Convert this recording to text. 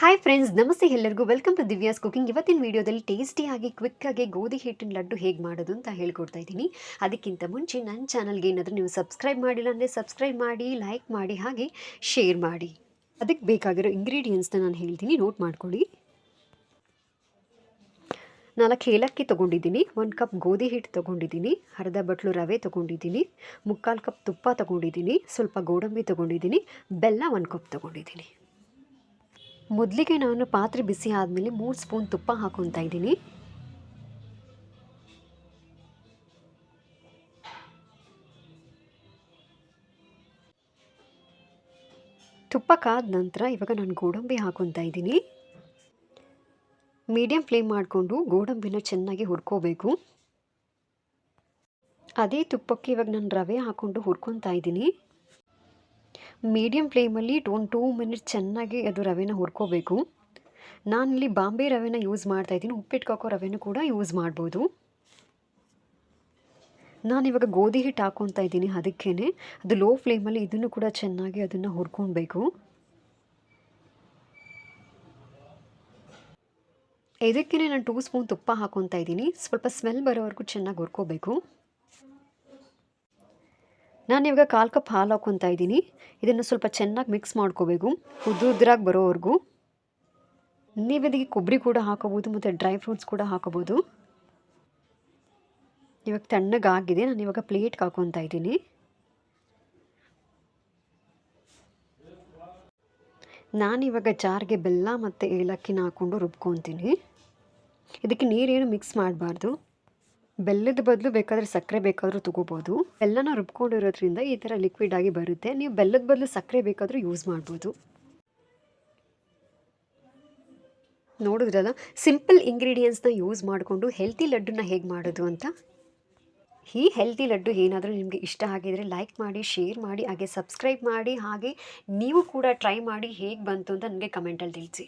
Hi friends ನಮಸ್ತೆ ಎಲ್ಲರಿಗೂ. Welcome to Divya's cooking ಇವತ್ತಿನ ವಿಡಿಯೋದಲ್ಲಿ ಟೇಸ್ಟಿಯಾಗಿ ಕ್ವಿಕ್ಕಾಗಿ ಗೋಧಿ ಹಿಟ್ಟಿನ ಲಡ್ಡು ಹೇಗೆ ಮಾಡೋದು ಅಂತ ಹೇಳ್ಕೊಡ್ತಾ ಇದ್ದೀನಿ. ಅದಕ್ಕಿಂತ ಮುಂಚೆ ನನ್ನ ಚಾನಲ್ಗೆ ಏನಾದರೂ ನೀವು ಸಬ್ಸ್ಕ್ರೈಬ್ ಮಾಡಿಲ್ಲ ಅಂದರೆ ಸಬ್ಸ್ಕ್ರೈಬ್ ಮಾಡಿ ಲೈಕ್ ಮಾಡಿ, ಹಾಗೆ ಶೇರ್ ಮಾಡಿ. ಅದಕ್ಕೆ ಬೇಕಾಗಿರೋ ಇಂಗ್ರೀಡಿಯೆಂಟ್ಸ್ನ ನಾನು ಹೇಳ್ತೀನಿ. ನೋಟ್ ಮಾಡ್ಕೊಳ್ಳಿ. ನಾಲ್ಕು ಏಲಕ್ಕಿ ತೊಗೊಂಡಿದ್ದೀನಿ. ಒಂದು ಕಪ್ ಗೋಧಿ ಹಿಟ್ಟು ತೊಗೊಂಡಿದ್ದೀನಿ. ಅರ್ಧ ಬಟ್ಲು ರವೆ ತೊಗೊಂಡಿದ್ದೀನಿ. ಮುಕ್ಕಾಲು ಕಪ್ ತುಪ್ಪ ತೊಗೊಂಡಿದ್ದೀನಿ. ಸ್ವಲ್ಪ ಗೋಡಂಬಿ ತೊಗೊಂಡಿದ್ದೀನಿ. ಬೆಲ್ಲ ಒಂದು ಕಪ್ ತೊಗೊಂಡಿದ್ದೀನಿ. ಮೊದಲಿಗೆ ನಾನು ಪಾತ್ರೆ ಬಿಸಿ ಆದಮೇಲೆ ಮೂರು ಸ್ಪೂನ್ ತುಪ್ಪ ಹಾಕೊತಾ ಇದ್ದೀನಿ. ತುಪ್ಪ ಕಾದ ನಂತರ ಇವಾಗ ನಾನು ಗೋಡಂಬಿ ಹಾಕೊತಾ ಇದ್ದೀನಿ. ಮೀಡಿಯಂ ಫ್ಲೇಮ್ ಮಾಡಿಕೊಂಡು ಗೋಡಂಬಿನ ಚೆನ್ನಾಗಿ ಹುರ್ಕೋಬೇಕು. ಅದೇ ತುಪ್ಪಕ್ಕೆ ಇವಾಗ ನಾನು ರವೆ ಹಾಕ್ಕೊಂಡು ಹುರ್ಕೊತಾ ಇದ್ದೀನಿ. ಮೀಡಿಯಮ್ ಫ್ಲೇಮಲ್ಲಿ ಒಂದು ಟೂ ಮಿನಿಟ್ಸ್ ಚೆನ್ನಾಗಿ ಅದು ರವೆನ ಹುರ್ಕೋಬೇಕು. ನಾನಿಲ್ಲಿ ಬಾಂಬೆ ರವೆನ ಯೂಸ್ ಮಾಡ್ತಾ ಇದ್ದೀನಿ ಉಪ್ಪಿಟ್ಟು ರವೆನೂ ಕೂಡ ಯೂಸ್ ಮಾಡ್ಬೋದು. ನಾನಿವಾಗ ಗೋಧಿ ಹಿಟ್ಟು ಹಾಕ್ಕೊತಾ ಇದ್ದೀನಿ ಅದಕ್ಕೇ ಅದು ಲೋ ಫ್ಲೇಮಲ್ಲಿ ಇದನ್ನು ಕೂಡ ಚೆನ್ನಾಗಿ ಅದನ್ನು ಹುರ್ಕೊಳ್ಬೇಕು ಇದಕ್ಕೇ ನಾನು ಟೂ ಸ್ಪೂನ್ ತುಪ್ಪ ಹಾಕ್ಕೊತಾ ಇದ್ದೀನಿ. ಸ್ವಲ್ಪ ಸ್ಮೆಲ್ ಬರೋವರೆಗೂ ಚೆನ್ನಾಗಿ ಹುರ್ಕೋಬೇಕು. ನಾನು ಇವಾಗ ಕಾಲು ಕಪ್ ಹಾಲು ಹಾಕ್ಕೊತಾ ಇದ್ದೀನಿ. ಇದನ್ನು ಸ್ವಲ್ಪ ಚೆನ್ನಾಗಿ ಮಿಕ್ಸ್ ಮಾಡ್ಕೋಬೇಕು. ಉದ್ದು ಉದ್ರಾಗಿ ಬರೋವರೆಗೂ. ನೀವು ಇದಕ್ಕೆ ಕೊಬ್ಬರಿ ಕೂಡ ಹಾಕೋಬೋದು ಮತ್ತು ಡ್ರೈ ಫ್ರೂಟ್ಸ್ ಕೂಡ ಹಾಕೋಬೋದು ಇವಾಗ ತಣ್ಣಗಾಗಿದೆ ನಾನು ಇವಾಗ ಪ್ಲೇಟ್ಗೆ ಹಾಕೊತಾ ಇದ್ದೀನಿ. ನಾನಿವಾಗ ಜಾರ್ಗೆ ಬೆಲ್ಲ ಮತ್ತು ಏಲಕ್ಕಿನ ಹಾಕ್ಕೊಂಡು ರುಬ್ಕೊತೀನಿ. ಇದಕ್ಕೆ ನೀರೇನು ಮಿಕ್ಸ್ ಮಾಡಬಾರ್ದು. ಬೆಲ್ಲದ ಬದಲು ಬೇಕಾದರೆ ಸಕ್ಕರೆ ಬೇಕಾದರೂ ತೊಗೋಬೋದು. ಬೆಲ್ಲನ ರುಬ್ಕೊಂಡಿರೋದ್ರಿಂದ ಈ ಥರ ಲಿಕ್ವಿಡ್ ಆಗಿ ಬರುತ್ತೆ. ನೀವು ಬೆಲ್ಲದ ಬದಲು ಸಕ್ಕರೆ ಬೇಕಾದರೂ ಯೂಸ್ ಮಾಡ್ಬೋದು. ನೋಡಿದ್ರಲ್ಲ? ಸಿಂಪಲ್ ಇಂಗ್ರೀಡಿಯೆಂಟ್ಸ್ನ ಯೂಸ್ ಮಾಡಿಕೊಂಡು ಹೆಲ್ತಿ ಲಡ್ಡುನ ಹೇಗೆ ಮಾಡೋದು ಅಂತ? ಈ ಹೆಲ್ತಿ ಲಡ್ಡು ಏನಾದರೂ ನಿಮಗೆ ಇಷ್ಟ ಆಗಿದರೆ ಲೈಕ್ ಮಾಡಿ ಶೇರ್ ಮಾಡಿ, ಹಾಗೆ ಸಬ್ಸ್ಕ್ರೈಬ್ ಮಾಡಿ, ಹಾಗೆ ನೀವು ಕೂಡ ಟ್ರೈ ಮಾಡಿ ಹೇಗೆ ಬಂತು ಅಂತ ನನಗೆ ಕಮೆಂಟಲ್ಲಿ ತಿಳಿಸಿ.